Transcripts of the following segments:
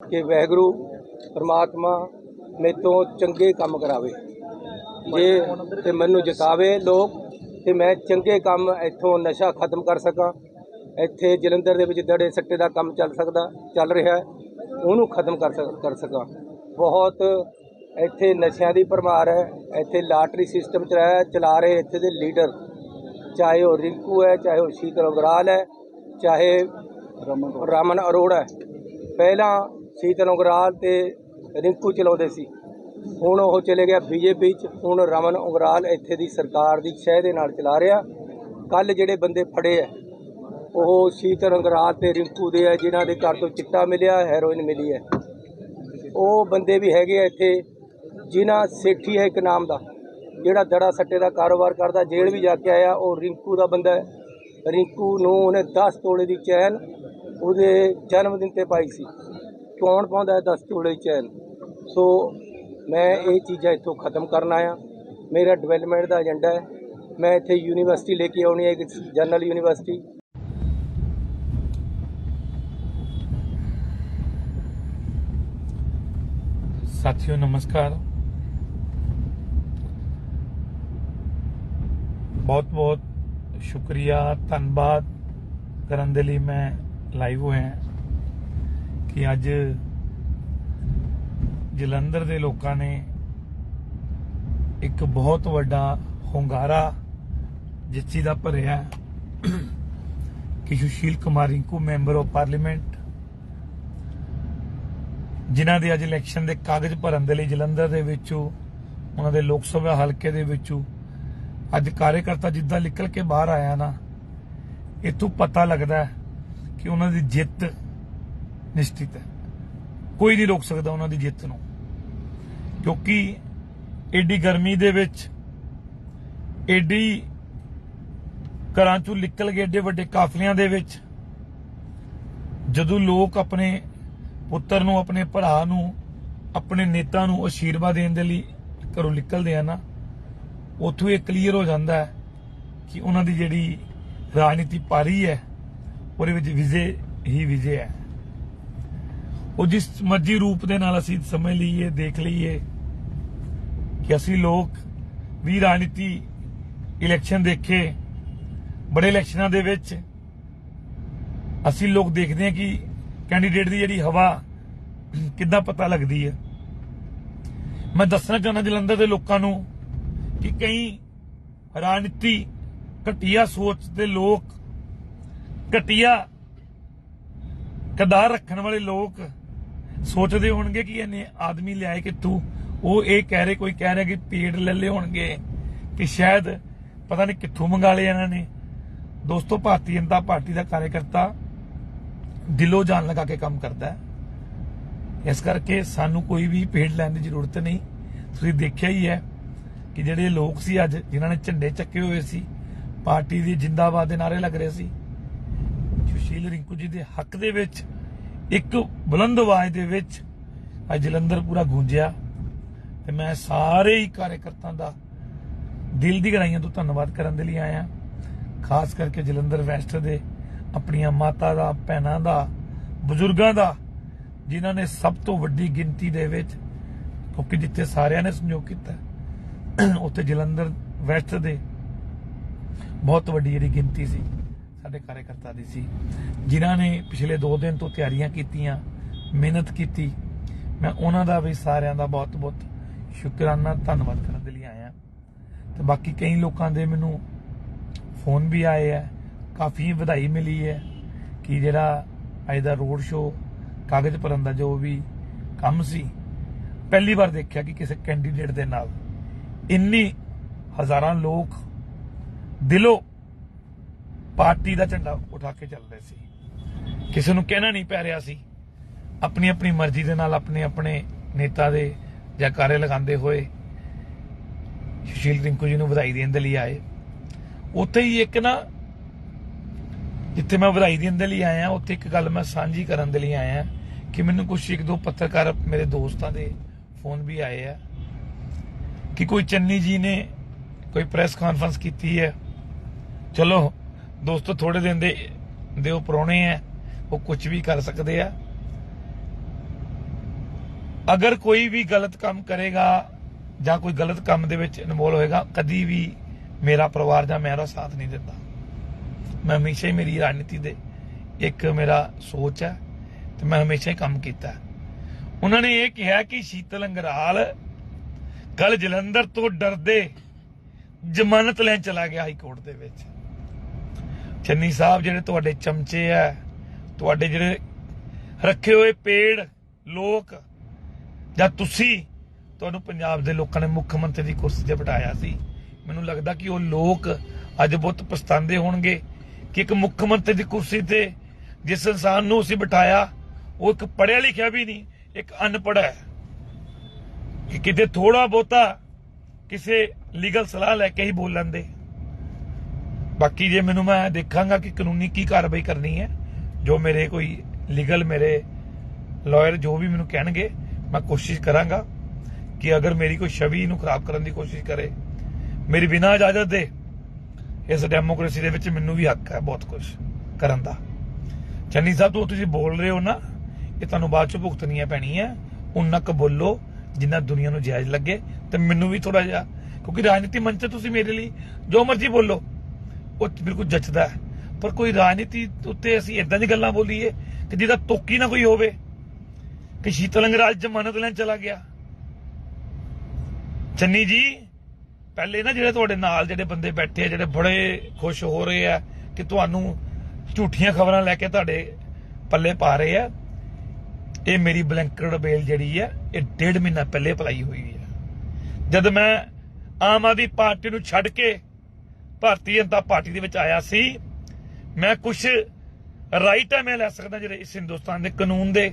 ਕਿ ਵਾਹਿਗੁਰੂ ਪਰਮਾਤਮਾ ਮੇਰੇ ਤੋਂ ਚੰਗੇ ਕੰਮ ਕਰਾਵੇ। ਜੇ ਤੇ ਮੈਨੂੰ ਜਿਤਾਵੇ ਲੋਕ, ਤੇ ਮੈਂ ਚੰਗੇ ਕੰਮ ਇੱਥੋਂ ਨਸ਼ਾ ਖਤਮ ਕਰ ਸਕਾਂ। ਇੱਥੇ ਜਲੰਧਰ ਦੇ ਵਿੱਚ ਦੜੇ ਸੱਟੇ ਦਾ ਕੰਮ ਚੱਲ ਸਕਦਾ, ਚੱਲ ਰਿਹਾ ਉਹਨੂੰ ਖਤਮ ਕਰ ਸਕ, ਕਰ ਸਕਾਂ। ਬਹੁਤ ਇੱਥੇ ਨਸ਼ਿਆਂ ਦੀ ਭਰਮਾਰ ਹੈ, ਇੱਥੇ ਲਾਟਰੀ ਸਿਸਟਮ ਚਲਾਇਆ ਚਲਾ ਰਹੇ ਇੱਥੇ ਦੇ ਲੀਡਰ। ਚਾਹੇ ਉਹ ਰਿੰਕੂ ਹੈ, ਚਾਹੇ ਉਹ ਸ਼ੀਤਲ ਉਗਰਾਲ ਹੈ, ਚਾਹੇ ਰਮਨ ਅਰੋੜਾ ਹੈ। ਪਹਿਲਾਂ ਸ਼ੀਤਲ ਉਗਰਾਲ ਤੇ ਰਿੰਕੂ ਚਲਾਉਂਦੇ ਸੀ। ਹੁਣ ਉਹ ਚਲੇ ਗਿਆ ਬੀਜੇਪੀ ਚ। ਹੁਣ ਰਮਨ ਉਂਗਰਾਲ ਇੱਥੇ ਦੀ ਸਰਕਾਰ ਦੀ ਸ਼ਹਿ ਦੇ ਨਾਲ ਚਲਾ ਰਿਹਾ। ਕੱਲ ਜਿਹੜੇ ਬੰਦੇ ਫੜੇ ਆ, ਉਹ ਸ਼ੀਤਲ ਉਗਰਾਲ ਤੇ ਰਿੰਕੂ ਦੇ ਆ, ਜਿਨ੍ਹਾਂ ਦੇ ਘਰ ਤੋਂ ਚਿੱਟਾ ਮਿਲਿਆ, ਹੈਰੋਇਨ ਮਿਲੀ ਹੈ। ਉਹ ਬੰਦੇ ਵੀ ਹੈਗੇ ਆ ਇੱਥੇ। ਜਿਨ੍ਹਾਂ ਸੇਠੀ ਹੈ ਇੱਕ ਨਾਮ ਦਾ, ਜਿਹੜਾ ਦੜਾ ਸੱਟੇ ਦਾ ਕਾਰੋਬਾਰ ਕਰਦਾ, ਜੇਲ੍ਹ ਵੀ ਜਾ ਕੇ ਆਇਆ, ਉਹ ਰਿੰਕੂ ਦਾ ਬੰਦਾ ਹੈ। ਰਿੰਕੂ ਨੂੰ ਉਹਨੇ 10 ਤੋਲੇ ਦੀ ਚੈਨ ਉਹਦੇ ਜਨਮ ਦਿਨ ਤੇ ਪਾਈ ਸੀ। ਕੌਣ ਪਾਉਂਦਾ ਹੈ 10 ਤੋਲੇ ਚੈਨ। ਸੋ ਮੈਂ ਇਹ ਚੀਜ਼ਾਂ ਇੱਥੋਂ ਖਤਮ ਕਰਨ ਆਇਆ। ਮੇਰਾ ਡਿਵੈਲਪਮੈਂਟ ਦਾ ਏਜੰਡਾ ਹੈ। ਮੈਂ ਇੱਥੇ ਯੂਨੀਵਰਸਿਟੀ ਲੈ ਕੇ ਆਉਣੀ ਹੈ, ਇੱਕ ਜਨਰਲ ਯੂਨੀਵਰਸਿਟੀ। ਸਾਥੀਓ, ਨਮਸਕਾਰ। ਬਹੁਤ ਬਹੁਤ ਸ਼ੁਕਰੀਆ, ਧੰਨਵਾਦ ਕਰਨ ਦੇ ਲਈ ਮੈਂ ਲਾਈਵ ਹੋਇਆ। ਕਿ ਅੱਜ ਜਲੰਧਰ ਦੇ ਲੋਕਾਂ ਨੇ ਇੱਕ ਬਹੁਤ ਵੱਡਾ ਹੁੰਗਾਰਾ ਜਿਸ ਦਾ ਭਰਿਆ ਕਿ Sushil Kumar Rinku, member of parliament, ਜਿਨ੍ਹਾਂ ਦੇ ਅੱਜ ਇਲੈਕਸ਼ਨ ਦੇ ਕਾਗਜ਼ ਭਰਨ ਦੇ ਲਈ ਜਲੰਧਰ ਦੇ ਵਿੱਚੋਂ, ਉਹਨਾਂ ਦੇ ਲੋਕ ਸਭਾ ਹਲਕੇ ਦੇ ਵਿੱਚੋਂ, ਅੱਜ ਕਾਰਜਕਰਤਾ ਜਿੱਦਾਂ ਨਿਕਲ ਕੇ ਬਾਹਰ ਆਇਆ ਨਾ, ਇਥੋਂ ਪਤਾ ਲੱਗਦਾ ਕਿ ਉਹਨਾਂ ਦੀ ਜਿੱਤ ਨਿਸ਼ਚਿਤ ਹੈ। ਕੋਈ ਨਹੀਂ ਰੋਕ ਸਕਦਾ ਉਹਨਾਂ ਦੀ ਜਿੱਤ ਨੂੰ। ਕਿਉਂਕਿ ਏਡੀ ਗਰਮੀ ਦੇ ਵਿੱਚ ਏਡੀ ਘਰਾਂ ਚੋਂ ਨਿਕਲ ਗਏ ਐਡੇ ਵੱਡੇ ਕਾਫਲਿਆਂ ਦੇ ਵਿੱਚ, ਜਦੋਂ ਲੋਕ ਆਪਣੇ ਪੁੱਤਰ ਨੂੰ, ਆਪਣੇ ਭਰਾ ਨੂੰ, ਆਪਣੇ ਨੇਤਾ ਨੂੰ ਅਸ਼ੀਰਵਾਦ ਦੇਣ ਦੇ ਲਈ ਘਰੋਂ ਨਿਕਲਦੇ ਆ ਨਾ, ਉੱਥੋਂ ਇਹ ਕਲੀਅਰ ਹੋ ਜਾਂਦਾ ਹੈ ਕਿ ਉਹਨਾਂ ਦੀ ਜਿਹੜੀ ਰਾਜਨੀਤੀ ਪਾਰੀ ਹੈ, ਉਹਦੇ ਵਿੱਚ ਵਿਜੇ ਹੀ ਵਿਜੇ ਹੈ। ਉਹ ਜਿਸ ਮਰਜ਼ੀ ਰੂਪ ਦੇ ਨਾਲ ਅਸੀਂ ਸਮਝ ਲਈਏ, ਦੇਖ ਲਈਏ ਕਿ ਅਸੀਂ ਲੋਕ ਵੀ ਰਾਜਨੀਤੀ ਇਲੈਕਸ਼ਨ ਦੇਖੇ, ਬੜੇ ਇਲੈਕਸ਼ਨਾਂ ਦੇ ਵਿੱਚ ਅਸੀਂ ਲੋਕ ਦੇਖਦੇ ਹਾਂ ਕਿ ਕੈਂਡੀਡੇਟ ਦੀ ਜਿਹੜੀ ਹਵਾ ਕਿੱਦਾਂ ਪਤਾ ਲੱਗਦੀ ਹੈ। ਮੈਂ ਦੱਸਣਾ ਚਾਹੁੰਦਾ ਜਲੰਧਰ ਦੇ ਲੋਕਾਂ ਨੂੰ ਕਿ ਕਈ ਰਾਜਨੀਤੀ ਘਟੀਆ ਸੋਚ ਦੇ ਲੋਕ, ਘਟੀਆ ਕਦਾਰ ਰੱਖਣ ਵਾਲੇ ਲੋਕ ਸੋਚਦੇ ਹੋਣਗੇ ਕਿ ਇਹਨੇ ਆਦਮੀ ਲਿਆਏ ਕਿ ਉਹ ਇਹ ਕਹਿ ਰਹੇ, ਕੋਈ ਕਹਿ ਰਿਹਾ ਕਿ ਪੇੜ ਲੈ ਲਏ ਹੋਣਗੇ ਕਿ ਸ਼ਾਇਦ ਪਤਾ ਨਹੀਂ ਕਿੱਥੋਂ ਮੰਗਾ ਲਏ ਇਹਨਾਂ ਨੇ। ਦੋਸਤੋ, ਭਾਰਤੀ ਜਨਤਾ ਪਾਰਟੀ ਦਾ ਕਾਰਜਕਰਤਾ ਦਿਲੋਂ ਜਾਨ ਲਗਾ ਕੇ ਕੰਮ ਕਰਦਾ ਹੈ। ਇਸ ਕਰਕੇ ਸਾਨੂੰ ਕੋਈ ਵੀ ਪੇੜ ਲੈਣ ਦੀ ਜ਼ਰੂਰਤ ਨਹੀਂ। ਤੁਸੀਂ ਦੇਖਿਆ ਹੀ ਹੈ ਕਿ ਜਿਹੜੇ ਲੋਕ ਸੀ ਅੱਜ, ਜਿਨ੍ਹਾਂ ਨੇ ਝੰਡੇ ਚੱਕੇ ਹੋਏ ਸੀ, ਪਾਰਟੀ ਦੀ ਜਿੰਦਾਬਾਦ ਦੇ ਨਾਰੇ ਲੱਗ ਰਹੇ ਸੀ। ਸੁਸ਼ੀਲ ਰਿੰਕੂ ਜੀ ਦੇ ਹੱਕ ਦੇ ਵਿੱਚ ਇੱਕ ਬੁਲੰਦ ਆਵਾਜ਼ ਦੇ ਵਿੱਚ ਅੱਜ ਜਲੰਧਰ ਪੂਰਾ ਗੂੰਜਿਆ ਤੇ ਮੈਂ ਸਾਰੇ ਹੀ ਕਾਰਜਕਰਤਾਂ ਦਾ ਦਿਲ ਦੀ ਗਹਿਰਾਈਆਂ ਤੋਂ ਧੰਨਵਾਦ ਕਰਨ ਦੇ ਲਈ ਆਇਆ। ਖਾਸ ਕਰਕੇ ਜਲੰਧਰ ਵੈਸਟ ਦੇ ਆਪਣੀਆਂ ਮਾਤਾ ਦਾ, ਭੈਣਾਂ ਦਾ, ਬਜ਼ੁਰਗਾਂ ਦਾ, ਜਿਨ੍ਹਾਂ ਨੇ ਸਭ ਤੋਂ ਵੱਡੀ ਗਿਣਤੀ ਦੇ ਵਿੱਚ ਕਿਉਂਕਿ ਜਿੱਥੇ ਸਾਰਿਆਂ ਨੇ ਸਹਿਯੋਗ ਕੀਤਾ, ਉੱਥੇ ਜਲੰਧਰ ਵੈਸਟ ਦੇ ਬਹੁਤ ਵੱਡੀ ਜਿਹੜੀ ਗਿਣਤੀ ਸੀ। ਸਾਡੇ ਕਾਰਜਕਰਤਾ ਦੀ ਸੀ। ਜਿਨ੍ਹਾਂ ਨੇ ਪਿਛਲੇ 2 ਦਿਨ ਤੋਂ ਤਿਆਰੀਆਂ ਕੀਤੀਆਂ, ਮਿਹਨਤ ਕੀਤੀ। ਮੈਂ ਉਹਨਾਂ ਦਾ ਵੀ ਸਾਰਿਆਂ ਦਾ ਬਹੁਤ ਬਹੁਤ ਸ਼ੁਕਰਾਨਾ, ਧੰਨਵਾਦ ਕਰਨ ਦੇ ਲਈ ਆਇਆ। ਤੇ ਬਾਕੀ ਕਈ ਲੋਕਾਂ ਦੇ ਮੈਨੂੰ ਫੋਨ ਵੀ ਆਏ ਆ। ਕਾਫੀ ਵਧਾਈ ਮਿਲੀ ਹੈ ਕਿ ਜਿਹੜਾ ਅੱਜ ਦਾ ਰੋਡ ਸ਼ੋ ਕਾਗਜ਼ ਭਰਨ ਦਾ ਜੋ ਵੀ ਕੰਮ ਸੀ, ਪਹਿਲੀ ਵਾਰ ਦੇਖਿਆ ਕਿ ਕਿਸੇ ਕੈਂਡੀਡੇਟ ਦੇ ਨਾਲ ਇੰਨੀ ਹਜ਼ਾਰਾਂ ਲੋਕ ਦਿਲੋਂ ਪਾਰਟੀ ਦਾ ਝੰਡਾ ਉਠਾ ਕੇ ਚੱਲ ਰਹੇ ਸੀ। ਕਿਸੇ ਨੂੰ ਕਹਿਣਾ ਨਹੀਂ ਪੈ ਰਿਹਾ ਸੀ। ਆਪਣੀ ਆਪਣੀ ਮਰਜ਼ੀ ਦੇ ਨਾਲ ਆਪਣੇ ਆਪਣੇ ਨੇਤਾ ਦੇ ਜੈਕਾਰੇ ਲਗਾਉਂਦੇ ਹੋਏ ਸੁਸ਼ੀਲ ਰਿੰਕੂ ਜੀ ਨੂੰ ਵਧਾਈ ਦੇਣ ਦੇ ਲਈ ਆਏ। ਉੱਥੇ ਹੀ ਇੱਕ ਨਾ, ਜਿੱਥੇ ਮੈਂ ਵਧਾਈ ਦੇਣ ਦੇ ਲਈ ਆਇਆ, ਉੱਥੇ ਇੱਕ ਗੱਲ ਮੈਂ ਸਾਂਝੀ ਕਰਨ ਦੇ ਲਈ ਆਇਆ ਕਿ ਮੈਨੂੰ ਕੁਝ ਇੱਕ ਦੋ ਪੱਤਰਕਾਰ ਮੇਰੇ ਦੋਸਤਾਂ ਦੇ ਫੋਨ ਵੀ ਆਏ ਆ ਕਿ ਕੋਈ ਚੰਨੀ ਜੀ ਨੇ ਕੋਈ ਪ੍ਰੈਸ ਕਾਨਫਰੰਸ ਕੀਤੀ ਹੈ। ਚਲੋ ਦੋਸਤੋ ਥੋੜੇ ਦਿਨ ਦੇ ਦੇ ਉਹ ਪਰੋਣੇ ਆ ਉਹ ਕੁਝ ਵੀ ਕਰ ਸਕਦੇ ਆ। ਅਗਰ ਕੋਈ ਵੀ ਗਲਤ ਕੰਮ ਕਰੇਗਾ ਜਾਂ ਕੋਈ ਗਲਤ ਕੰਮ ਦੇ ਵਿੱਚ ਇਨਵੋਲ ਹੋਏਗਾ, ਕਦੀ ਵੀ ਮੇਰਾ ਪਰਿਵਾਰ ਜਾਂ ਮੇਰਾ ਸਾਥ ਨਹੀਂ ਦਿੰਦਾ। ਮੈਂ ਹਮੇਸ਼ਾ ਹੀ ਮੇਰੀ ਰਾਜਨੀਤੀ ਦੇ ਇੱਕ ਮੇਰਾ ਸੋਚ ਹੈ ਤੇ ਮੈਂ ਹਮੇਸ਼ਾ ਹੀ ਕੰਮ ਕੀਤਾ। ਹੈ। ਉਹਨਾਂ ਨੇ ਇਹ ਕਿਹਾ ਕਿ ਸ਼ੀਤਲ ਅੰਗਰਾਲ ਕੱਲ ਜਲੰਧਰ ਤੋਂ ਡਰਦੇ ਜ਼ਮਾਨਤ ਲੈਣ ਚਲਾ ਗਿਆ ਹਾਈ ਕੋਰਟ ਦੇ ਵਿੱਚ। ਚੰਨੀ ਸਾਹਿਬ ਜਿਹੜੇ ਤੁਹਾਡੇ ਚਮਚੇ ਆ, ਤੁਹਾਡੇ ਜਿਹੜੇ ਰੱਖੇ ਹੋਏ ਪੇੜ, ਲੋਕ ਜਾਂ ਤੁਸੀਂ, ਤੁਹਾਨੂੰ ਪੰਜਾਬ ਦੇ ਲੋਕਾਂ ਨੇ ਮੁੱਖ ਮੰਤਰੀ ਦੀ ਕੁਰਸੀ ਤੇ ਬਿਠਾਇਆ ਸੀ। ਮੈਨੂੰ ਲੱਗਦਾ ਕਿ ਉਹ ਲੋਕ ਅੱਜ ਬਹੁਤ ਪਛਤਾਉਂਦੇ ਹੋਣਗੇ ਕਿ ਇੱਕ ਮੁੱਖ ਮੰਤਰੀ ਦੀ ਕੁਰਸੀ ਤੇ ਜਿਸ ਇਨਸਾਨ ਨੂੰ ਅਸੀਂ ਬਿਠਾਇਆ, ਉਹ ਇੱਕ ਪੜਿਆ ਲਿਖਿਆ ਵੀ ਨਹੀਂ, ਇੱਕ ਅਨਪੜ੍ਹ ਹੈ। ਕਿ ਕਿਤੇ ਥੋੜਾ ਬਹੁਤਾ ਕਿਸੇ ਲੀਗਲ ਸਲਾਹ ਲੈ ਕੇ ਹੀ ਬੋਲ ਲੈਂਦੇ। ਬਾਕੀ ਜੇ ਮੈਨੂੰ ਮੈਂ ਦੇਖਾਂਗਾ ਕਿ ਕਾਨੂੰਨੀ ਕੀ ਕਾਰਵਾਈ ਕਰਨੀ ਹੈ, ਜੋ ਮੇਰੇ ਕੋਈ ਲੀਗਲ ਮੇਰੇ ਲਾਇਰ ਜੋ ਵੀ ਮੈਨੂੰ ਕਹਿਣਗੇ, ਮੈਂ ਕੋਸ਼ਿਸ਼ ਕਰਾਂਗਾ ਕਿ ਅਗਰ ਮੇਰੀ ਕੋਈ ਛਵੀ ਨੂੰ ਖਰਾਬ ਕਰਨ ਦੀ ਕੋਸ਼ਿਸ਼ ਕਰੇ, ਮੇਰੀ ਬਿਨਾਂ ਇਜਾਜ਼ਤ ਦੇ ਇਸ ਡੈਮੋਕ੍ਰੇਸੀ ਦੇ ਵਿੱਚ ਮੈਨੂੰ ਵੀ ਹੱਕ ਹੈ ਬਹੁਤ ਕੁਝ ਕਰਨ ਦਾ। ਚੰਨੀ ਸਾਹਿਬ, ਤੋਂ ਤੁਸੀਂ ਬੋਲ ਰਹੇ ਹੋ ਨਾ, ਇਹ ਤੁਹਾਨੂੰ ਬਾਅਦ ਚ ਭੁਗਤਣੀਆਂ ਹੈ ਉਨਾ ਕੁ ਬੋਲੋ ਜਿੰਨਾ ਦੁਨੀਆ ਨੂੰ ਜਾਇਜ਼ ਲੱਗੇ, ਤੇ ਮੈਨੂੰ ਵੀ ਥੋੜਾ ਜਿਹਾ, ਕਿਉਂਕਿ ਰਾਜਨੀਤੀ ਮੰਚ ਤੇ ਤੁਸੀਂ ਮੇਰੇ ਲਈ, ਜੋ ਮਰਜ਼ੀ ਬੋਲੋ। ਉਹ ਬਿਲਕੁਲ ਜੱਚਦਾ ਪਰ ਕੋਈ ਰਾਜਨੀਤੀ ਉੱਤੇ ਅਸੀਂ ਇਦਾਂ ਦੀ ਗੱਲਾਂ ਬੋਲੀਏ ਕਿ ਜਿਹਦਾ ਤੋਕੀ ਨਾ ਕੋਈ ਹੋਵੇ, ਕਿ ਸ਼ੀਤਲ ਅੰਗਰਾਜ ਜ਼ਮਾਨਤ ਲੈਣ ਚਲਾ ਗਿਆ। ਚੰਨੀ ਜੀ, ਪਹਿਲੇ ਨਾ ਜਿਹੜੇ ਤੁਹਾਡੇ ਨਾਲ ਜਿਹੜੇ ਬੰਦੇ ਬੈਠੇ ਆ, ਜਿਹੜੇ ਬੜੇ ਖੁਸ਼ ਹੋ ਰਹੇ ਆ ਕਿ ਤੁਹਾਨੂੰ ਝੂਠੀਆਂ ਖਬਰਾਂ ਲੈ ਕੇ ਤੁਹਾਡੇ ਪੱਲੇ ਪਾ ਰਹੇ ਆ, ਇਹ ਮੇਰੀ ਬਲੈਂਕਡ ਬੇਲ ਜਿਹੜੀ ਹੈ ਇਹ ਡੇਢ ਮਹੀਨਾ ਪਹਿਲੇ ਅਪਲਾਈ ਹੋਈ ਹੈ ਜਦ ਮੈਂ ਆਮ ਆਦਮੀ ਪਾਰਟੀ ਨੂੰ ਛੱਡ ਕੇ ਭਾਰਤੀ ਜਨਤਾ ਪਾਰਟੀ ਦੇ ਵਿੱਚ ਆਇਆ ਸੀ। ਮੈਂ ਕੁਝ ਰਾਈਟ ਹੈ ਮੈਂ ਲੈ ਸਕਦਾ ਜਿਹੜੇ ਇਸ ਹਿੰਦੁਸਤਾਨ ਦੇ ਕਾਨੂੰਨ ਦੇ।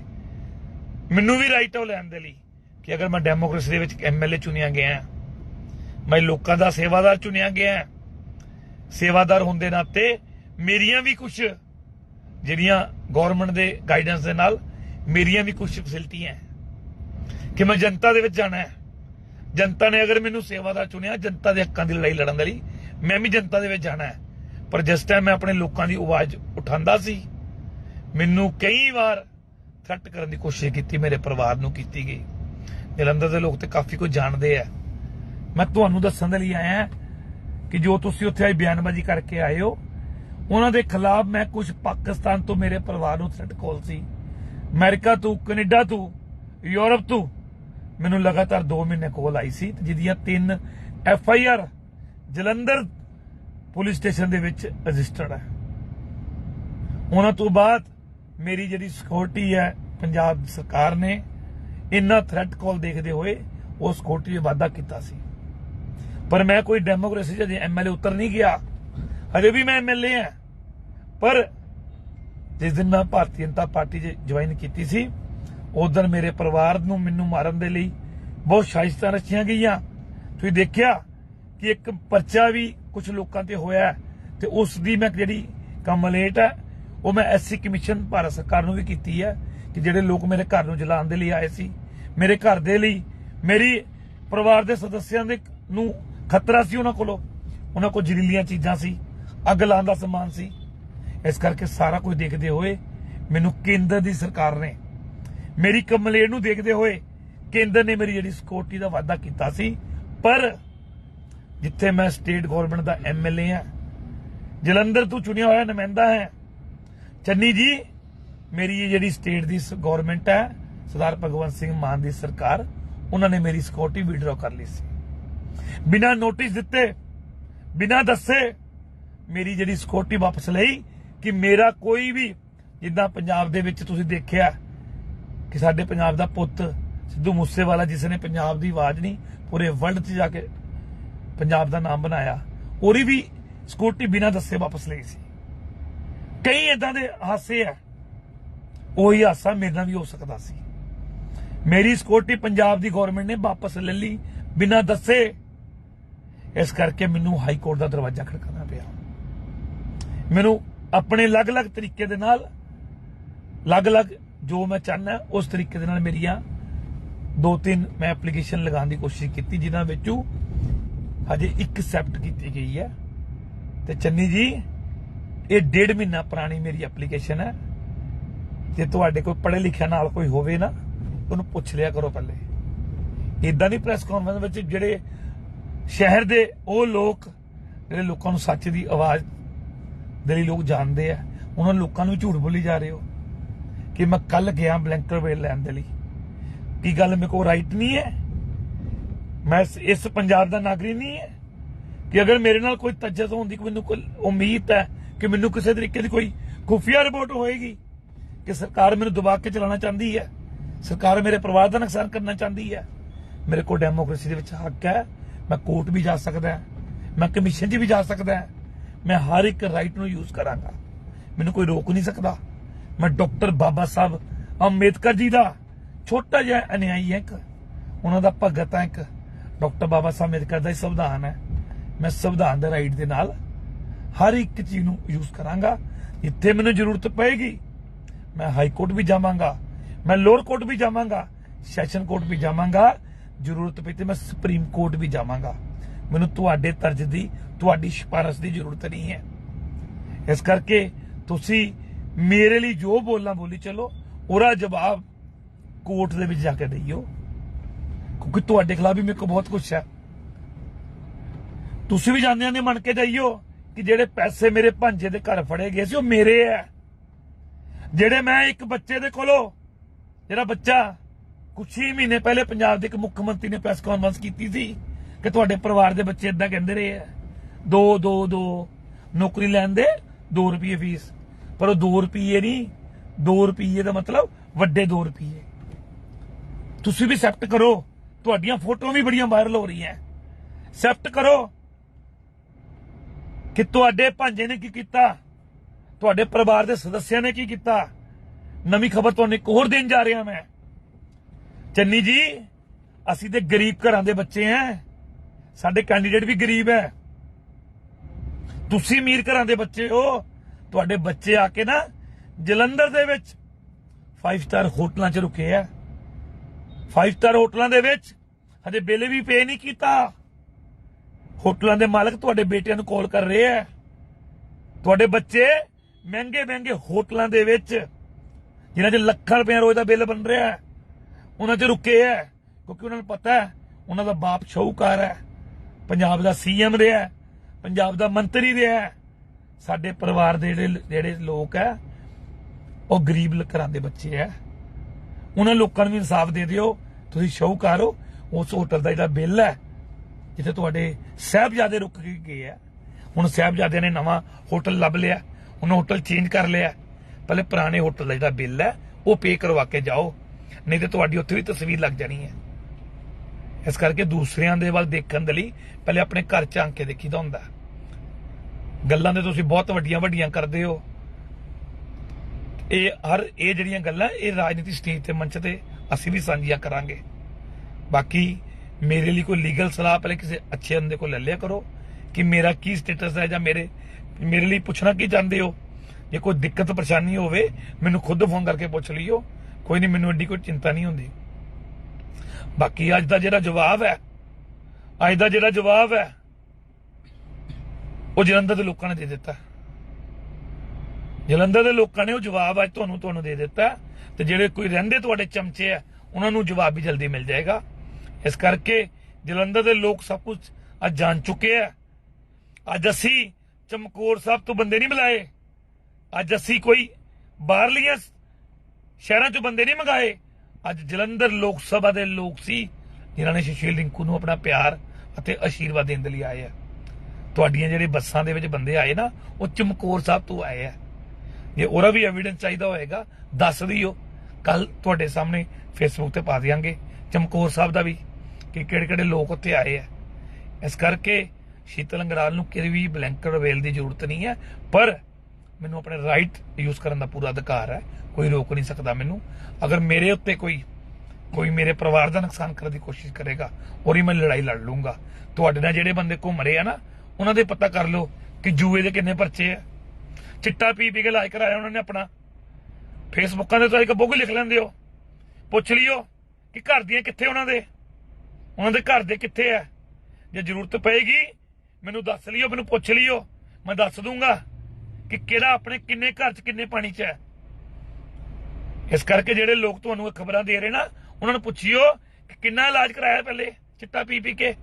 ਮੈਨੂੰ ਵੀ ਰਾਈਟ ਹੈ ਉਹ ਲੈਣ ਦੇ ਲਈ ਕਿ ਅਗਰ ਮੈਂ ਡੈਮੋਕ੍ਰੇਸੀ ਦੇ ਵਿੱਚ ਐਮਐਲਏ ਚੁਣਿਆ ਗਿਆ ਮੈਂ ਲੋਕਾਂ ਦਾ ਸੇਵਾਦਾਰ ਚੁਣਿਆ ਗਿਆ ਸੇਵਾਦਾਰ ਹੋਣ ਦੇ ਨਾਤੇ ਮੇਰੀਆਂ ਵੀ ਕੁਝ ਜਿਹੜੀਆਂ ਗਵਰਨਮੈਂਟ ਦੇ ਗਾਈਡੈਂਸ ਦੇ ਨਾਲ ਮੇਰੀਆਂ ਵੀ ਕੁਝ ਫੈਸਿਲਿਟੀਆਂ ਕਿ ਮੈਂ ਜਨਤਾ ਦੇ ਵਿੱਚ ਜਾਣਾ ਹੈ। ਜਨਤਾ ਨੇ ਅਗਰ ਮੈਨੂੰ ਸੇਵਾਦਾਰ ਚੁਣਿਆ, ਜਨਤਾ ਦੇ ਹੱਕਾਂ ਦੀ ਲੜਾਈ ਲੜਨ ਦੇ ਲਈ ਮੈਂ ਵੀ ਜਨਤਾ ਦੇ ਵਿੱਚ ਜਾਣਾ ਹੈ। ਪਰ ਜਿਸ ਟਾਈਮ ਮੈਂ ਆਪਣੇ ਲੋਕਾਂ ਦੀ ਆਵਾਜ਼ ਉਠਾਉਂਦਾ ਸੀ, ਮੈਨੂੰ ਕਈ ਵਾਰ ਥ੍ਰੈਟ ਕਰਨ ਦੀ ਕੋਸ਼ਿਸ਼ ਕੀਤੀ, ਮੇਰੇ ਪਰਿਵਾਰ ਨੂੰ ਕੀਤੀ ਗਈ। ਜਲੰਧਰ ਦੇ ਲੋਕ ਤੇ ਕਾਫੀ ਕੁਝ ਜਾਣਦੇ ਆ। ਮੈਂ ਤੁਹਾਨੂੰ ਦੱਸਣ ਦੇ ਲਈ ਆਇਆ ਕਿ ਜੋ ਤੁਸੀਂ ਉੱਥੇ ਆਈ ਬਿਆਨਬਾਜ਼ੀ ਕਰਕੇ ਆਏ ਹੋ, ਉਹਨਾਂ ਦੇ ਖਿਲਾਫ ਮੈਂ ਕੁਝ ਪਾਕਿਸਤਾਨ ਤੋਂ ਮੇਰੇ ਪਰਿਵਾਰ ਨੂੰ ਥ੍ਰੈਟ ਕਾਲ ਸੀ। ਅਮਰੀਕਾ ਤੋਂ, ਕੈਨੇਡਾ ਤੋਂ, ਯੂਰਪ ਤੋਂ ਮੈਨੂੰ ਲਗਾਤਾਰ 2 ਮਹੀਨੇ ਕੋਲ ਆਈ ਸੀ ਜਿਹਦੀਆਂ ਤਿੰਨ F I R Jalandhar police station ਦੇ ਵਿੱਚ ਰਜਿਸਟਰਡ ਹੈ। ਉਹਨਾਂ ਤੋਂ ਬਾਅਦ ਮੇਰੀ ਜਿਹੜੀ ਸਿਕਿਉਰਿਟੀ ਹੈ, ਪੰਜਾਬ ਸਰਕਾਰ ਨੇ ਇੰਨਾ ਥ੍ਰੈਟ ਕਾਲ ਦੇਖਦੇ ਹੋਏ ਉਹ ਸਿਕਿਉਰਿਟੀ ਵਿੱਚ ਵਾਧਾ ਕੀਤਾ ਸੀ। ਪਰ ਮੈਂ ਕੋਈ ਡੈਮੋਕ੍ਰੇਸੀ ਦੇ ਐਮਐਲਏ ਉਤਰ ਨਹੀਂ ਗਿਆ, ਹਜੇ ਵੀ ਮੈਂ ਐਮਐਲਏ ਹਾਂ। ਪਰ ਜਿਸ ਦਿਨ ਮੈਂ ਭਾਰਤੀ ਜਨਤਾ ਪਾਰਟੀ 'ਚ ਜੁਆਇਨ ਕੀਤੀ ਸੀ ਉਦੋਂ ਮੇਰੇ ਪਰਿਵਾਰ ਨੂੰ ਮੈਨੂੰ ਮਾਰਨ ਦੇ ਲਈ ਬਹੁਤ ਸਾਜ਼ਿਸ਼ਾਂ ਰਚੀਆਂ ਗਈਆਂ। ਤੁਸੀਂ ਦੇਖਿਆ ਕਿ ਇੱਕ ਪਰਚਾ ਵੀ ਕੁਝ ਲੋਕਾਂ ਤੇ ਹੋਇਆ ਤੇ ਉਸ ਦੀ ਮੈਂ ਜਿਹੜੀ ਕੰਪਲੇਂਟ ਹੈ, ਉਹ ਮੈਂ ਐਸਸੀ ਕਮਿਸ਼ਨ ਭਾਰਤ ਸਰਕਾਰ ਨੂੰ ਵੀ ਕੀਤੀ ਹੈ ਕਿ ਜਿਹੜੇ ਲੋਕ ਮੇਰੇ ਘਰ ਨੂੰ ਜਲਾਉਣ ਦੇ ਲਈ ਆਏ ਸੀ, ਮੇਰੇ ਘਰ ਦੇ ਲਈ, ਮੇਰੀ ਪਰਿਵਾਰ ਦੇ ਸਦੱਸਿਆਂ ਦੇ ਨੂੰ ਖਤਰਾ ਸੀ ਉਹਨਾਂ ਕੋਲੋਂ, ਉਹਨਾਂ ਕੋਲ ਜ਼ਹਿਰੀਲੀਆਂ ਚੀਜ਼ਾਂ ਸੀ, ਅੱਗ ਲਾਉਣ ਦਾ ਸਮਾਨ ਸੀ। ਇਸ ਕਰਕੇ ਸਾਰਾ ਕੁਝ ਦੇਖਦੇ ਹੋਏ ਮੈਨੂੰ ਕੇਂਦਰ ਦੀ ਸਰਕਾਰ ਨੇ ਮੇਰੀ ਕੰਪਲੇਂਟ ਨੂੰ ਦੇਖਦੇ ਹੋਏ ਕੇਂਦਰ ਨੇ ਮੇਰੀ ਜਿਹੜੀ ਸਿਕਿਉਰਿਟੀ ਦਾ ਵਾਅਦਾ ਕੀਤਾ ਸੀ, ਪਰ ਜਿੱਥੇ ਮੈਂ ਸਟੇਟ ਗਵਰਨਮੈਂਟ ਦਾ ਐਮਐਲਏ ਆ ਜਲੰਧਰ ਤੋਂ ਚੁਣਿਆ ਹੋਇਆ ਨੁਮਾਇੰਦਾ ਹੈ। ਚੰਨੀ ਜੀ, ਮੇਰੀ ਇਹ ਜਿਹੜੀ ਸਟੇਟ ਦੀ ਗਵਰਨਮੈਂਟ ਹੈ, ਸਰਦਾਰ ਭਗਵੰਤ ਸਿੰਘ ਮਾਨ ਦੀ ਸਰਕਾਰ, ਉਹਨਾਂ ਨੇ ਮੇਰੀ ਸਿਕਿਉਰਿਟੀ ਵਿਡਰਾ ਕਰ ਲਈ ਸੀ। ਬਿਨਾ ਨੋਟਿਸ ਦਿੱਤੇ, ਬਿਨਾਂ ਦੱਸੇ, ਮੇਰੀ ਜਿਹੜੀ ਸਿਕਿਉਰਿਟੀ ਵਾਪਸ ਲਈ ਕਿ ਮੇਰਾ ਕੋਈ ਵੀ, ਜਿੱਦਾਂ ਪੰਜਾਬ ਦੇ ਵਿੱਚ ਤੁਸੀਂ ਦੇਖਿਆ ਕਿ ਸਾਡੇ ਪੰਜਾਬ ਦਾ ਪੁੱਤ ਸਿੱਧੂ ਮੂਸੇਵਾਲਾ, ਜਿਸ ਨੇ ਪੰਜਾਬ ਦੀ ਆਵਾਜ਼ ਨਹੀਂ, ਪੂਰੇ ਵਰਲਡ 'ਚ ਜਾ ਕੇ ਪੰਜਾਬ ਦਾ ਨਾਮ ਬਣਾਇਆ, ਉਹਦੀ ਵੀ ਸਿਕਿਉਰਿਟੀ ਬਿਨਾਂ ਦੱਸੇ ਵਾਪਸ ਲਈ ਸੀ। ਕਈ ਇਦਾਂ ਦੇ ਹਾਸੇ ਆ, ਉਹੀ ਹਾਸਾ ਮੇਰੇ ਨਾਲ ਵੀ ਹੋ ਸਕਦਾ ਸੀ। ਮੇਰੀ ਸਿਕਿਉਰਿਟੀ ਪੰਜਾਬ ਦੀ ਗਵਰਨਮੈਂਟ ਨੇ ਵਾਪਸ ਲੈ ਲਈ, ਬਿਨਾਂ ਦੱਸੇ। ਇਸ ਕਰਕੇ ਮੈਨੂੰ ਹਾਈ ਕੋਰਟ ਦਾ ਦਰਵਾਜ਼ਾ ਖੜਕਾਉਣਾ ਪਿਆ। ਮੈਨੂੰ ਆਪਣੇ ਅਲੱਗ-ਅਲੱਗ ਤਰੀਕੇ ਦੇ ਨਾਲ, ਅਲੱਗ-ਅਲੱਗ ਜੋ ਮੈਂ ਚਾਹਨਾ ਉਸ ਤਰੀਕੇ ਦੇ ਨਾਲ ਮੇਰੀਆਂ ਦੋ ਤਿੰਨ ਮੈਂ ਐਪਲੀਕੇਸ਼ਨ ਲਗਾਉਣ ਦੀ ਕੋਸ਼ਿਸ਼ ਕੀਤੀ, ਜਿਨ੍ਹਾਂ ਵਿੱਚੋਂ ਹਜੇ ਇੱਕ ਐਕਸੈਪਟ ਕੀਤੀ ਗਈ ਹੈ। ਤੇ ਚੰਨੀ ਜੀ, ਇਹ ਡੇਢ ਮਹੀਨਾ ਪੁਰਾਣੀ ਮੇਰੀ ਐਪਲੀਕੇਸ਼ਨ ਹੈ। ਜੇ ਤੁਹਾਡੇ ਕੋਈ ਪੜ੍ਹੇ ਲਿਖਿਆ ਨਾਲ ਕੋਈ ਹੋਵੇ ਨਾ, ਉਹਨੂੰ ਪੁੱਛ ਲਿਆ ਕਰੋ ਪਹਿਲੇ। ਇਦਾਂ ਦੀ ਪ੍ਰੈਸ ਕਾਨਫਰੰਸ ਵਿੱਚ ਜਿਹੜੇ ਸ਼ਹਿਰ ਦੇ ਉਹ ਲੋਕ, ਜਿਹੜੇ ਲੋਕਾਂ ਨੂੰ ਸੱਚ ਦੀ ਆਵਾਜ਼ ਦੇ ਲਈ ਲੋਕ ਜਾਣਦੇ ਆ, ਉਹਨਾਂ ਲੋਕਾਂ ਨੂੰ ਝੂਠ ਬੋਲੀ ਜਾ ਰਹੇ ਹੋ। ਕਿ ਮੈਂ ਕੱਲ ਗਿਆ ਬਲੈਂਕਰ ਵੇਲ ਲੈਣ ਦੇ ਲਈ। ਕੀ ਗੱਲ ਮੇਰੇ ਕੋਲ ਰਾਈਟ ਨਹੀਂ ਹੈ? ਮੈਂ ਇਸ- ਇਸ ਪੰਜਾਬ ਦਾ ਨਾਗਰਿਕ ਨਹੀਂ ਹੈ ਕਿ ਅਗਰ ਮੇਰੇ ਨਾਲ ਕੋਈ ਤਜਰਬਾ ਹੁੰਦੀ ਕੋਈ ਮੈਨੂੰ ਕੋਈ ਉਮੀਦ ਹੈ ਕਿ ਮੈਨੂੰ ਕਿਸੇ ਤਰੀਕੇ ਦੀ ਕੋਈ ਖੁਫੀਆ ਰਿਪੋਰਟ ਹੋਏਗੀ ਕਿ ਸਰਕਾਰ ਮੈਨੂੰ ਦਬਾ ਕੇ ਚਲਾਉਣਾ ਚਾਹੁੰਦੀ ਹੈ, ਸਰਕਾਰ ਮੇਰੇ ਪਰਿਵਾਰ ਦਾ ਨੁਕਸਾਨ ਕਰਨਾ ਚਾਹੁੰਦੀ ਹੈ, ਮੇਰੇ ਕੋਲ ਡੈਮੋਕ੍ਰੇਸੀ ਦੇ ਵਿੱਚ ਹੱਕ ਹੈ, ਮੈਂ ਕੋਰਟ ਵੀ ਜਾ ਸਕਦਾ ਮੈਂ ਕਮਿਸ਼ਨ 'ਚ ਵੀ ਜਾ ਸਕਦਾ ਮੈਂ ਹਰ ਇੱਕ ਰਾਈਟ ਨੂੰ ਯੂਜ਼ ਕਰਾਂਗਾ। ਮੈਨੂੰ ਕੋਈ ਰੋਕ ਨਹੀਂ ਸਕਦਾ। ਮੈਂ ਡਾਕਟਰ ਬਾਬਾ ਸਾਹਿਬ ਅੰਬੇਦਕਰ ਜੀ ਦਾ ਛੋਟਾ ਜਿਹਾ ਅਨਿਆਈ ਹੈ ਇੱਕ। ਉਹਨਾਂ ਦਾ ਭਗਤ ਹੈ ਇੱਕ। ਡਾਕਟਰ ਬਾਬਾ ਸਾਹਿਬ ਅੰਬੇਦਕਰ ਦਾ ਹੀ ਸੰਵਿਧਾਨ ਹੈ। ਮੈਂ ਸੰਵਿਧਾਨ ਦੇ ਰਾਈਟ ਦੇ ਨਾਲ ਹਰ ਇੱਕ ਚੀਜ਼ ਨੂੰ ਯੂਜ਼ ਕਰਾਂਗਾ। ਜਿੱਥੇ ਮੈਨੂੰ ਜ਼ਰੂਰਤ ਪਏਗੀ, ਮੈਂ ਹਾਈ ਕੋਰਟ ਵੀ ਜਾਵਾਂਗਾ, ਮੈਂ ਲੋਅਰ ਕੋਰਟ ਵੀ ਜਾਵਾਂਗਾ ਸੈਸ਼ਨ ਕੋਰਟ ਵੀ ਜਾਵਾਂਗਾ, ਜ਼ਰੂਰਤ ਪਈ ਤੇ ਮੈਂ ਸੁਪਰੀਮ ਕੋਰਟ ਵੀ ਜਾਵਾਂਗਾ। ਮੈਨੂੰ ਤੁਹਾਡੇ ਤਰਜ ਦੀ, ਤੁਹਾਡੀ ਸਿਫਾਰਿਸ਼ ਦੀ ਜ਼ਰੂਰਤ ਨਹੀਂ ਹੈ। ਇਸ ਕਰਕੇ ਤੁਸੀਂ ਮੇਰੇ ਲਈ ਜੋ ਬੋਲਣਾ ਬੋਲੀ ਚਲੋ, ਉਹਦਾ ਜਵਾਬ ਕੋਰਟ ਦੇ ਵਿੱਚ ਜਾ ਕੇ ਦਈਓ। ਕਿਉਂਕਿ ਤੁਹਾਡੇ ਖਿਲਾਫ ਵੀ ਮੇਰੇ ਕੋਲ ਬਹੁਤ ਕੁਝ ਹੈ। ਤੁਸੀਂ ਵੀ ਜਾਂਦੇ ਨੇ ਮੰਨ ਕੇ ਜਾਈਓ ਕਿ ਜਿਹੜੇ ਪੈਸੇ ਮੇਰੇ ਭਾਂਜੇ ਦੇ ਘਰ ਫੜੇ ਗਏ ਸੀ, ਉਹ ਮੇਰੇ ਆ ਜਿਹੜੇ ਮੈਂ ਇੱਕ ਬੱਚੇ ਦੇ ਕੋਲੋਂ, ਜਿਹੜਾ ਬੱਚਾ ਕੁਛ ਹੀ ਮਹੀਨੇ ਪਹਿਲੇ ਪੰਜਾਬ ਦੇ ਇੱਕ ਮੁੱਖ ਮੰਤਰੀ ਨੇ ਪ੍ਰੈਸ ਕਾਨਫਰੰਸ ਕੀਤੀ ਸੀ ਕਿ ਤੁਹਾਡੇ ਪਰਿਵਾਰ ਦੇ ਬੱਚੇ ਇਦਾਂ ਕਹਿੰਦੇ ਰਹੇ ਆ ਦੋ ਦੋ ਦੋ, ਨੌਕਰੀ ਲੈਣ ਦੇ 2 ਰੁਪਏ ਫੀਸ। ਪਰ ਉਹ 2 ਰੁਪਏ ਨਹੀਂ 2 ਰੁਪਏ ਦਾ ਮਤਲਬ ਵੱਡੇ 2 ਰੁਪਏ। ਤੁਸੀਂ ਵੀ ਐਕਸੈਪਟ ਕਰੋ। ਤੁਹਾਡੀਆਂ ਫੋਟੋਆਂ ਵੀ ਬੜੀਆਂ ਵਾਇਰਲ ਹੋ ਰਹੀਆਂ ਐਕਸੈਪਟ ਕਰੋ ਕਿ ਤੁਹਾਡੇ ਭਾਂਜੇ ਨੇ ਕੀ ਕੀਤਾ? ਤੁਹਾਡੇ ਪਰਿਵਾਰ ਦੇ ਸਦੱਸਿਆਂ ਨੇ ਕੀ ਕੀਤਾ? ਨਵੀਂ ਖਬਰ ਤੁਹਾਨੂੰ ਇੱਕ ਹੋਰ ਦੇਣ ਜਾ ਰਿਹਾ ਮੈਂ। ਚੰਨੀ ਜੀ, ਅਸੀਂ ਤੇ ਗਰੀਬ ਘਰਾਂ ਦੇ ਬੱਚੇ ਆਂ ਸਾਡੇ ਕੈਂਡੀਡੇਟ ਵੀ ਗਰੀਬ ਹੈ। ਤੁਸੀਂ ਅਮੀਰ ਘਰਾਂ ਦੇ ਬੱਚੇ ਹੋ। ਤੁਹਾਡੇ ਬੱਚੇ ਆ ਕੇ ਨਾ ਜਲੰਧਰ ਦੇ ਵਿੱਚ 5 ਸਟਾਰ ਹੋਟਲਾਂ 'ਚ ਰੁਕੇ ਆ। 5 ਸਟਾਰ ਹੋਟਲਾਂ ਦੇ ਵਿੱਚ ਹਜੇ ਬਿੱਲ ਵੀ ਪੇ ਨਹੀਂ ਕੀਤਾ। ਹੋਟਲਾਂ ਦੇ ਮਾਲਕ ਤੁਹਾਡੇ ਬੇਟਿਆਂ ਨੂੰ ਕਾਲ ਕਰ ਰਹੇ ਆ। ਤੁਹਾਡੇ ਬੱਚੇ ਮਹਿੰਗੇ ਮਹਿੰਗੇ ਹੋਟਲਾਂ ਦੇ ਵਿੱਚ ਜਿਨ੍ਹਾਂ 'ਚ ਲੱਖਾਂ ਰੁਪਏ ਰੋਜ਼ ਦਾ ਬਿੱਲ ਬਣ ਰਿਹਾ ਹੈ, ਉਹਨਾਂ 'ਚ ਰੁਕੇ ਆ ਕਿਉਂਕਿ ਉਹਨਾਂ ਨੂੰ ਪਤਾ ਹੈ ਉਹਨਾਂ ਦਾ ਬਾਪ ਸ਼ਾਹੂਕਾਰ ਹੈ ਪੰਜਾਬ ਦਾ ਸੀਐਮ ਰਿਹਾ ਪੰਜਾਬ ਦਾ ਮੰਤਰੀ ਰਿਹਾ ਸਾਡੇ ਪਰਿਵਾਰ ਦੇ ਜਿਹੜੇ ਜਿਹੜੇ ਲੋਕ ਹੈ ਉਹ ਗਰੀਬ ਘਰਾਂ ਦੇ ਬੱਚੇ ਹੈ। ਉਹਨਾਂ ਲੋਕਾਂ ਨੂੰ ਵੀ ਇਨਸਾਫ ਦੇ ਦਿਓ, ਤੁਸੀਂ ਸ਼ਾਹੂਕਾਰ ਹੋ। ਉਸ ਹੋਟਲ ਦਾ ਜਿਹੜਾ ਬਿੱਲ ਹੈ, ਜਿੱਥੇ ਤੁਹਾਡੇ ਸਾਹਿਬਜ਼ਾਦੇ ਰੁਕ ਕੇ ਗਏ ਆ, ਹੁਣ ਸਾਹਿਬਜ਼ਾਦਿਆਂ ਨੇ ਨਵਾਂ ਹੋਟਲ ਲੱਭ ਲਿਆ, ਉਹਨਾਂ ਹੋਟਲ ਚੇਂਜ ਕਰ ਲਿਆ। ਪਹਿਲੇ ਪੁਰਾਣੇ ਹੋਟਲ ਦਾ ਜਿਹੜਾ ਬਿੱਲ ਹੈ, ਉਹ ਪੇ ਕਰਵਾ ਕੇ ਜਾਓ, ਨਹੀਂ ਤੇ ਤੁਹਾਡੀ ਉੱਥੇ ਵੀ ਤਸਵੀਰ ਲੱਗ ਜਾਣੀ ਹੈ। ਇਸ ਕਰਕੇ ਦੂਸਰਿਆਂ ਦੇ ਵੱਲ ਦੇਖਣ ਦੇ ਲਈ ਪਹਿਲੇ ਆਪਣੇ ਘਰ ਝਾਂਕ ਕੇ ਦੇਖੀਦਾ ਹੁੰਦਾ। ਗੱਲਾਂ ਦੇ ਤੁਸੀਂ ਬਹੁਤ ਵੱਡੀਆਂ ਵੱਡੀਆਂ ਕਰਦੇ ਹੋ। ਇਹ ਹਰ, ਇਹ ਜਿਹੜੀਆਂ ਗੱਲਾਂ, ਇਹ ਰਾਜਨੀਤੀ ਸਟੇਜ ਤੇ ਮੰਚ ਤੇ ਅਸੀਂ ਵੀ ਸਾਂਝੀਆਂ ਕਰਾਂਗੇ। ਬਾਕੀ ਮੇਰੇ ਲਈ ਕੋਈ ਲੀਗਲ ਸਲਾਹ ਪਹਿਲੇ ਕਿਸੇ ਅੱਛੇ ਬੰਦੇ ਕੋਲ ਲੈ ਲਿਆ ਕਰੋ ਕਿ ਮੇਰਾ ਕੀ ਸਟੇਟਸ ਹੈ ਜਾਂ ਮੇਰੇ ਮੇਰੇ ਲਈ ਪੁੱਛਣਾ ਕੀ ਚਾਹੁੰਦੇ ਹੋ? ਜੇ ਕੋਈ ਦਿੱਕਤ, ਪਰੇਸ਼ਾਨੀ ਹੋਵੇ, ਮੈਨੂੰ ਖੁਦ ਫੋਨ ਕਰਕੇ ਪੁੱਛ ਲਿਓ। ਕੋਈ ਨਹੀਂ, ਮੈਨੂੰ ਐਡੀ ਕੋਈ ਚਿੰਤਾ ਨਹੀਂ ਹੁੰਦੀ। ਬਾਕੀ ਅੱਜ ਦਾ ਜਿਹੜਾ ਜਵਾਬ ਹੈ, ਅੱਜ ਦਾ ਜਿਹੜਾ ਜਵਾਬ ਹੈ, ਉਹ ਜਲੰਧਰ ਦੇ ਲੋਕਾਂ ਨੇ ਦੇ ਦਿੱਤਾ। ਜਲੰਧਰ ਦੇ ਲੋਕਾਂ ਨੇ ਉਹ ਜਵਾਬ ਅੱਜ ਤੁਹਾਨੂੰ ਤੁਹਾਨੂੰ ਦੇ ਦਿੱਤਾ ਤੇ ਜਿਹੜੇ ਕੋਈ ਰਹਿੰਦੇ ਤੁਹਾਡੇ ਚਮਚੇ ਆ, ਉਹਨਾਂ ਨੂੰ ਜਵਾਬ ਵੀ ਜਲਦੀ ਮਿਲ ਜਾਏਗਾ। ਇਸ ਕਰਕੇ ਜਲੰਧਰ ਦੇ ਲੋਕ ਸਭ ਕੁਝ ਅੱਜ ਜਾਣ ਚੁੱਕੇ ਆ। ਅੱਜ ਅਸੀਂ ਚਮਕੌਰ ਸਾਹਿਬ ਤੋਂ ਬੰਦੇ ਨਹੀਂ ਬੁਲਾਏ ਅੱਜ ਅਸੀਂ ਕੋਈ ਬਾਹਰਲੀਆਂ ਸ਼ਹਿਰਾਂ ਚੋਂ ਬੰਦੇ ਨਹੀਂ ਮੰਗਾਏ। ਅੱਜ ਜਲੰਧਰ ਲੋਕ ਸਭਾ ਦੇ ਲੋਕ ਸੀ, ਜਿਨ੍ਹਾਂ ਨੇ ਸੁਸ਼ੀਲ ਰਿੰਕੂ ਨੂੰ ਆਪਣਾ ਪਿਆਰ ਅਤੇ ਆਸ਼ੀਰਵਾਦ ਦੇਣ ਦੇ ਲਈ ਆਏ ਆ। ਤੁਹਾਡੀਆਂ ਜਿਹੜੇ ਬੱਸਾਂ ਦੇ ਵਿੱਚ ਬੰਦੇ ਆਏ ਨਾ, ਉਹ ਚਮਕੌਰ ਸਾਹਿਬ ਤੋਂ ਆਏ ਆ। ਜੇ ਉਹਦਾ ਵੀ ਐਵੀਡੈਂਸ ਚਾਹੀਦਾ ਹੋਏਗਾ, ਦੱਸ ਦਿਓ। ਕੱਲ ਤੁਹਾਡੇ ਸਾਹਮਣੇ ਫੇਸਬੁੱਕ ਤੇ ਪਾ ਦਿਆਂਗੇ। ਚਮਕੌਰ ਸਾਹਿਬ ਦਾ ਵੀ ਕਿ ਕਿਹੜੇ ਕਿਹੜੇ ਲੋਕ ਉੱਥੇ ਆਏ ਆ। ਇਸ ਕਰਕੇ ਸ਼ੀਤਲ ਅੰਗਰਾਲ ਨੂੰ ਕਿਸੇ ਵੀ ਬਲੈਂਕਟ ਵੇਲ ਦੀ ਜ਼ਰੂਰਤ ਨਹੀਂ ਹੈ, ਪਰ ਮੈਨੂੰ ਆਪਣੇ ਰਾਈਟ ਯੂਜ਼ ਕਰਨ ਦਾ ਪੂਰਾ ਅਧਿਕਾਰ ਹੈ। ਕੋਈ ਰੋਕ ਨਹੀਂ ਸਕਦਾ ਮੈਨੂੰ। ਅਗਰ ਮੇਰੇ ਉੱਤੇ ਕੋਈ ਕੋਈ ਮੇਰੇ ਪਰਿਵਾਰ ਦਾ ਨੁਕਸਾਨ ਕਰਨ ਦੀ ਕੋਸ਼ਿਸ਼ ਕਰੇਗਾ ਔਰ ਹੀ ਮੈਂ ਲੜਾਈ ਲੜ ਲੂੰਗਾ। ਤੁਹਾਡੇ ਨਾਲ ਜਿਹੜੇ ਬੰਦੇ ਘੁੰਮ ਰਹੇ ਆ ਨਾ, ਉਹਨਾਂ ਦੇ ਪਤਾ ਕਰ ਲਓ ਕਿ ਜੂਏ ਦੇ ਕਿੰਨੇ ਪਰਚੇ ਆ। ਚਿੱਟਾ ਪੀ ਪੀ ਕੇ ਲਾਇਕ ਕਰਾਇਆ ਉਹਨਾਂ ਨੇ ਆਪਣਾ। ਫੇਸਬੁੱਕਾਂ ਦੇ ਤਾਂ ਇੱਕ ਬੁੱਕ ਲਿਖ ਲੈਂਦੇ ਹੋ। ਪੁੱਛ ਲਿਓ ਕਿ ਘਰ ਦੀਆਂ ਕਿੱਥੇ ਉਹਨਾਂ ਦੇ? ਉਹਨਾਂ ਦੇ ਘਰ ਦੇ ਕਿੱਥੇ ਆ? ਜੇ ਜ਼ਰੂਰਤ ਪਏਗੀ, ਮੈਨੂੰ ਦੱਸ ਲਿਓ, ਮੈਨੂੰ ਪੁੱਛ ਲਿਓ। ਮੈਂ ਦੱਸ ਦੂੰਗਾ ਕਿ ਕਿਹੜਾ ਆਪਣੇ ਕਿੰਨੇ ਘਰ 'ਚ ਕਿੰਨੇ ਪਾਣੀ 'ਚ ਹੈ। ਇਸ ਕਰਕੇ ਜਿਹੜੇ ਲੋਕ ਤੁਹਾਨੂੰ ਇਹ ਖਬਰਾਂ ਦੇ ਰਹੇ ਨਾ, ਉਹਨਾਂ ਨੂੰ ਪੁੱਛਿਓ ਕਿ ਕਿੰਨਾ ਇਲਾਜ ਕਰਾਇਆ ਪਹਿਲੇ ਚਿੱਟਾ ਪੀ ਪੀ ਕੇ।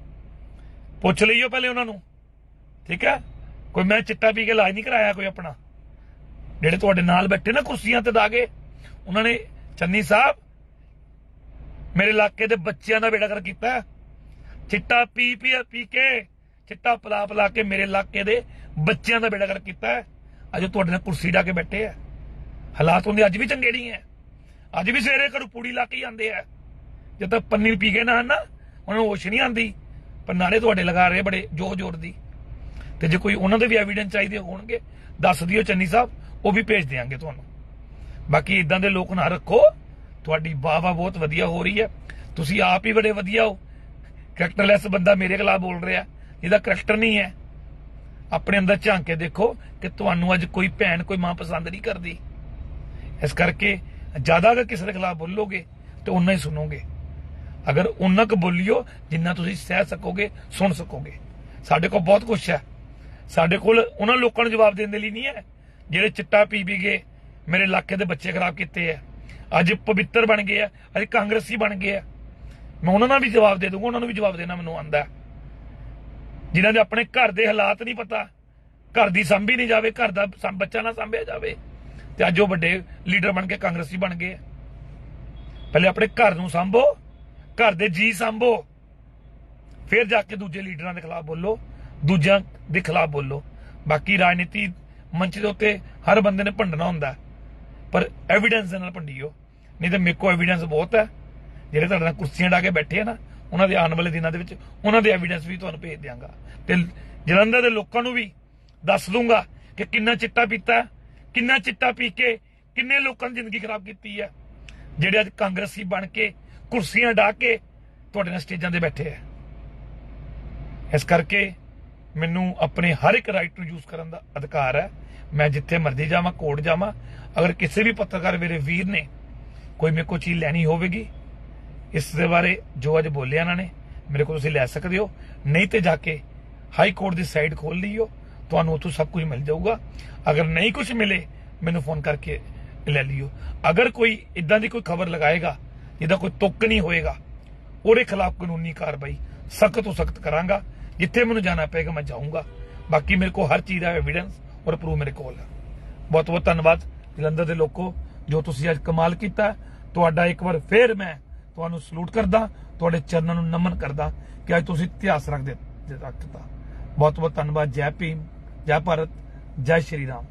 ਪੁੱਛ ਲਈਓ ਪਹਿਲੇ ਉਹਨਾਂ ਨੂੰ। ਠੀਕ ਹੈ? ਕੋਈ ਮੈਂ ਚਿੱਟਾ ਪੀ ਕੇ ਇਲਾਜ ਨਹੀਂ ਕਰਾਇਆ ਕੋਈ ਆਪਣਾ। ਜਿਹੜੇ ਤੁਹਾਡੇ ਨਾਲ ਬੈਠੇ ਨਾ ਕੁਰਸੀਆਂ ਤੇ ਦਾਗੇ, ਉਹਨਾਂ ਨੇ ਚੰਨੀ ਸਾਹਿਬ, ਮੇਰੇ ਇਲਾਕੇ ਦੇ ਬੱਚਿਆਂ ਦਾ ਬੇੜਾ ਕਰ ਕੀਤਾ। ਚਿੱਟਾ ਪੀ ਪੀ ਪੀ ਕੇ, ਚਿੱਟਾ ਪਲਾ ਪਲਾ ਕੇ ਮੇਰੇ ਇਲਾਕੇ ਦੇ ਬੱਚਿਆਂ ਦਾ ਬੇੜਾ ਕਰ ਕੀਤਾ। ਅੱਜ ਉਹ ਤੁਹਾਡੇ ਨਾਲ ਕੁਰਸੀ ਢਾ ਕੇ ਬੈਠੇ ਆ। ਹਾਲਾਤ ਹੁੰਦੇ ਅੱਜ ਵੀ ਚੰਗੇ ਨਹੀਂ ਹੈ ਅੱਜ ਵੀ ਸਵੇਰੇ ਘਰੋਂ ਪੂੜੀ ਲਾ ਕੇ ਹੀ ਆਉਂਦੇ ਆ। ਜਦ ਤੱਕ ਪੰਨੀ ਪੀ ਕੇ ਨਾ ਆਉਣ ਨਾ, ਉਹਨਾਂ ਨੂੰ ਹੋਸ਼ ਨਹੀਂ ਆਉਂਦੀ। ਪਰ ਨਾਲੇ ਤੁਹਾਡੇ ਲਗਾ ਰਹੇ ਬੜੇ ਜ਼ੋਰ ਜ਼ੋਰ ਦੀ। ਤੇ ਜੇ ਕੋਈ ਉਹਨਾਂ ਦੇ ਵੀ ਐਵੀਡੈਂਸ ਚਾਹੀਦੇ ਹੋਣਗੇ, ਦੱਸ ਦਿਓ ਚੰਨੀ ਸਾਹਿਬ, ਉਹ ਵੀ ਭੇਜ ਦੇਵਾਂਗੇ ਤੁਹਾਨੂੰ। ਬਾਕੀ ਇਦਾਂ ਦੇ ਲੋਕ ਨਾ ਰੱਖੋ, ਤੁਹਾਡੀ ਵਾਹ ਵਾਹ ਬਹੁਤ ਵਧੀਆ ਹੋ ਰਹੀ ਹੈ। ਤੁਸੀਂ ਆਪ ਹੀ ਬੜੇ ਵਧੀਆ ਹੋ। ਕਰੈਕਟਰਲੈਸ ਬੰਦਾ ਮੇਰੇ ਖਿਲਾਫ ਬੋਲ ਰਿਹਾ ਇਹਦਾ ਕਰੈਕਟਰ ਨਹੀਂ ਹੈ। ਆਪਣੇ ਅੰਦਰ ਝਾਂਕ ਕੇ ਦੇਖੋ ਕਿ ਤੁਹਾਨੂੰ ਅੱਜ ਕੋਈ ਭੈਣ ਕੋਈ ਮਾਂ ਪਸੰਦ ਨਹੀਂ ਕਰਦੀ। ਇਸ ਕਰਕੇ ਜ਼ਿਆਦਾ ਅਗਰ ਕਿਸੇ ਦੇ ਖਿਲਾਫ ਬੋਲੋਗੇ, ਤੇ ਉਨਾ ਹੀ ਸੁਣੋਗੇ। ਅਗਰ ਉਨਾ ਕੁ ਬੋਲਿਓ, ਜਿੰਨਾ ਤੁਸੀਂ ਸਹਿ ਸਕੋਗੇ, ਸੁਣ ਸਕੋਗੇ। ਸਾਡੇ ਕੋਲ ਬਹੁਤ ਕੁਝ ਹੈ। ਸਾਡੇ ਕੋਲ ਉਹਨਾਂ ਲੋਕਾਂ ਨੂੰ ਜਵਾਬ ਦੇਣ ਦੇ ਲਈ ਨਹੀਂ ਹੈ। ਜਿਹੜੇ ਚਿੱਟਾ ਪੀ ਪੀ ਕੇ ਮੇਰੇ ਇਲਾਕੇ ਦੇ ਬੱਚੇ ਖਰਾਬ ਕੀਤੇ ਆ। ਅੱਜ ਪਵਿੱਤਰ ਬਣ ਗਏ ਆ, ਅੱਜ ਕਾਂਗਰਸੀ ਬਣ ਗਏ ਆ। ਮੈਂ ਉਹਨਾਂ ਨਾਲ ਵੀ ਜਵਾਬ ਦੇ ਦੂੰਗਾ ਉਹਨਾਂ ਨੂੰ ਵੀ ਜਵਾਬ ਦੇਣਾ ਮੈਨੂੰ ਆਂਦਾ ਜਿਨ੍ਹਾਂ ਦੇ ਆਪਣੇ ਘਰ ਦੇ ਹਾਲਾਤ ਨਹੀਂ ਪਤਾ, ਘਰ ਦੀ ਸੰਭੀ ਨਹੀਂ ਜਾਵੇ, ਘਰ ਦਾ ਸੰ- ਬੱਚਾ ਨਾ ਸੰਭਿਆ ਜਾਵੇ। ਤੇ ਅੱਜ ਉਹ ਵੱਡੇ ਲੀਡਰ ਬਣ ਕੇ ਕਾਂਗਰਸੀ ਬਣ ਗਏ ਪਹਿਲੇ ਆਪਣੇ ਘਰ ਨੂੰ ਸੰਭੋ, ਘਰ ਦੇ ਜੀ ਸੰਭੋ। ਫਿਰ ਜਾ ਕੇ ਦੂਜੇ ਲੀਡਰਾਂ ਦੇ ਖਿਲਾਫ ਬੋਲੋ। ਦੂਜਿਆਂ ਦੇ ਖਿਲਾਫ ਬੋਲੋ। ਬਾਕੀ ਰਾਜਨੀਤੀ ਮੰਚ ਦੇ ਉੱਤੇ ਹਰ ਬੰਦੇ ਨੇ ਭੰਡਣਾ ਹੁੰਦਾ ਪਰ ਐਵੀਡੈਂਸ ਦੇ ਨਾਲ ਭੰਡੀਓ। ਨਹੀਂ ਤਾਂ ਮੇਰੇ ਕੋਲ ਐਵੀਡੈਂਸ ਬਹੁਤ ਹੈ। ਜਿਹੜੇ ਤੁਹਾਡੇ ਨਾਲ ਕੁਰਸੀਆਂ ਢਾ ਕੇ ਬੈਠੇ ਆ ਨਾ, ਉਹਨਾਂ ਦੇ ਆਉਣ ਵਾਲੇ ਦਿਨਾਂ ਦੇ ਵਿੱਚ ਉਹਨਾਂ ਦੇ ਐਵੀਡੈਂਸ ਵੀ ਤੁਹਾਨੂੰ ਭੇਜ ਦਿਆਂਗਾ। ਤੇ ਜਲੰਧਰ ਦੇ ਲੋਕਾਂ ਨੂੰ ਵੀ ਦੱਸ ਦੂੰਗਾ ਕਿ ਕਿੰਨਾ ਚਿੱਟਾ ਪੀਤਾ ਕਿੰਨਾ ਚਿੱਟਾ ਪੀ ਕੇ ਕਿੰਨੇ ਲੋਕਾਂ ਦੀ ਜ਼ਿੰਦਗੀ ਖਰਾਬ ਕੀਤੀ ਹੈ। ਜਿਹੜੇ ਅੱਜ ਕਾਂਗਰਸੀ ਬਣ ਕੇ ਕੁਰਸੀਆਂ ਢਾ ਕੇ ਤੁਹਾਡੇ ਨਾਲ ਸਟੇਜਾਂ ਤੇ ਬੈਠੇ ਆ। ਇਸ ਕਰਕੇ ਮੈਨੂੰ ਆਪਣੇ ਹਰ ਇੱਕ ਰਾਈਟ ਨੂੰ ਯੂਜ਼ ਕਰਨ ਦਾ ਅਧਿਕਾਰ ਹੈ। ਮੈਂ ਜਿੱਥੇ ਮਰਜ਼ੀ ਜਾਵਾਂ, ਕੋਰਟ ਜਾਵਾਂ, ਅਗਰ ਕਿਸੇ ਵੀ ਪੱਤਰਕਾਰ ਮੇਰੇ ਵੀਰ ਨੇ ਕੋਈ ਮੇਰੇ ਕੋਲ ਚੀਜ਼ ਲੈਣੀ ਹੋਵੇਗੀ, ਇਸ ਦੇ ਬਾਰੇ ਜੋ ਅੱਜ ਬੋਲਿਆ ਇਹਨਾਂ ਨੇ, ਮੇਰੇ ਕੋਲ ਤੁਸੀਂ ਲੈ ਸਕਦੇ ਹੋ। ਨਹੀਂ ਤੇ ਜਾ ਕੇ ਹਾਈ ਕੋਰਟ ਦੀ ਸਾਈਟ ਖੋਲ ਲਈਓ, ਤੁਹਾਨੂੰ ਉੱਥੋਂ ਸਭ ਕੁਝ ਮਿਲ ਜਾਊਗਾ। ਅਗਰ ਨਹੀਂ ਕੁਝ ਮਿਲੇ, ਮੈਨੂੰ ਫੋਨ ਕਰਕੇ ਲੈ ਲਿਓ। ਅਗਰ ਕੋਈ ਇਦਾਂ ਦੀ ਕੋਈ ਖਬਰ ਲਗਾਏਗਾ, ਜਿਹਦਾ ਕੋਈ ਤੁੱਕ ਨਹੀਂ ਹੋਏਗਾ, ਉਹਦੇ ਖਿਲਾਫ ਕਾਨੂੰਨੀ ਕਾਰਵਾਈ ਸਖਤ ਤੋਂ ਸਖਤ ਕਰਾਂਗਾ। ਜਿੱਥੇ ਮੈਨੂੰ ਜਾਣਾ ਪਏਗਾ, ਮੈਂ ਜਾਊਂਗਾ। ਬਾਕੀ ਮੇਰੇ ਕੋਲ ਹਰ ਚੀਜ਼ ਦਾ ਐਵੀਡੈਂਸ ਔਰ ਪ੍ਰੂਫ ਮੇਰੇ ਕੋਲ ਹੈ ਬਹੁਤ ਬਹੁਤ ਧੰਨਵਾਦ ਜਲੰਧਰ ਦੇ ਲੋਕੋ, ਜੋ ਤੁਸੀਂ ਅੱਜ ਕਮਾਲ ਕੀਤਾ। ਤੁਹਾਡਾ ਇੱਕ ਵਾਰ ਫੇਰ ਮੈਂ ਤੁਹਾਨੂੰ ਸਲੂਟ ਕਰਦਾ, ਤੁਹਾਡੇ ਚਰਨਾਂ ਨੂੰ ਨਮਨ ਕਰਦਾ ਕਿ ਅੱਜ ਤੁਸੀਂ ਇਤਿਹਾਸ ਰੱਖ ਰੱਖ ਦਿੱਤਾ ਬਹੁਤ ਬਹੁਤ ਧੰਨਵਾਦ। ਜੈ ਭੀਮ, ਜੈ ਭਾਰਤ, ਜੈ ਸ਼੍ਰੀ ਰਾਮ।